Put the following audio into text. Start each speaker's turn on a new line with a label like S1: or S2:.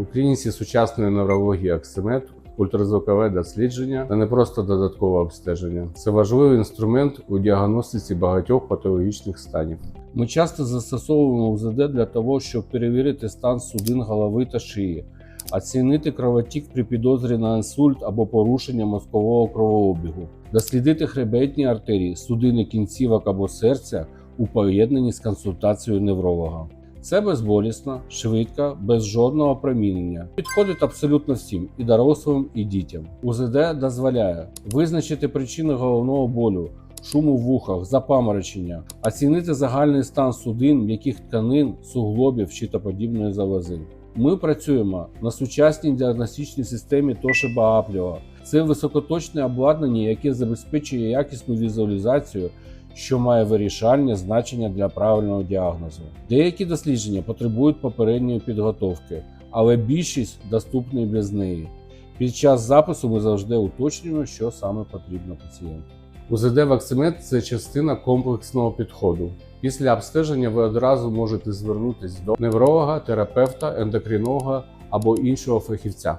S1: У клініці сучасної неврології Аксимед ультразвукове дослідження це не просто додаткове обстеження, це важливий інструмент у діагностиці багатьох патологічних станів. Ми часто застосовуємо УЗД для того, щоб перевірити стан судин голови та шиї, оцінити кровотік при підозрі на інсульт або порушення мозкового кровообігу, дослідити хребетні артерії, судини кінцівок або серця у поєднанні з консультацією невролога. Це безболісно, швидко, без жодного промінення. Підходить абсолютно всім і дорослим, і дітям. УЗД дозволяє визначити причини головного болю, шуму в вухах, запаморочення, оцінити загальний стан судин, м'яких тканин, суглобів, щитоподібної залози. Ми працюємо на сучасній діагностичній системі Toshiba Апліо. Це високоточне обладнання, яке забезпечує якісну візуалізацію що має вирішальне значення для правильного діагнозу. Деякі дослідження потребують попередньої підготовки, але більшість доступні без неї. Під час запису ми завжди уточнюємо, що саме потрібно пацієнту. УЗД Вакцимед це частина комплексного підходу. Після обстеження ви одразу можете звернутися до невролога, терапевта, ендокринолога або іншого фахівця.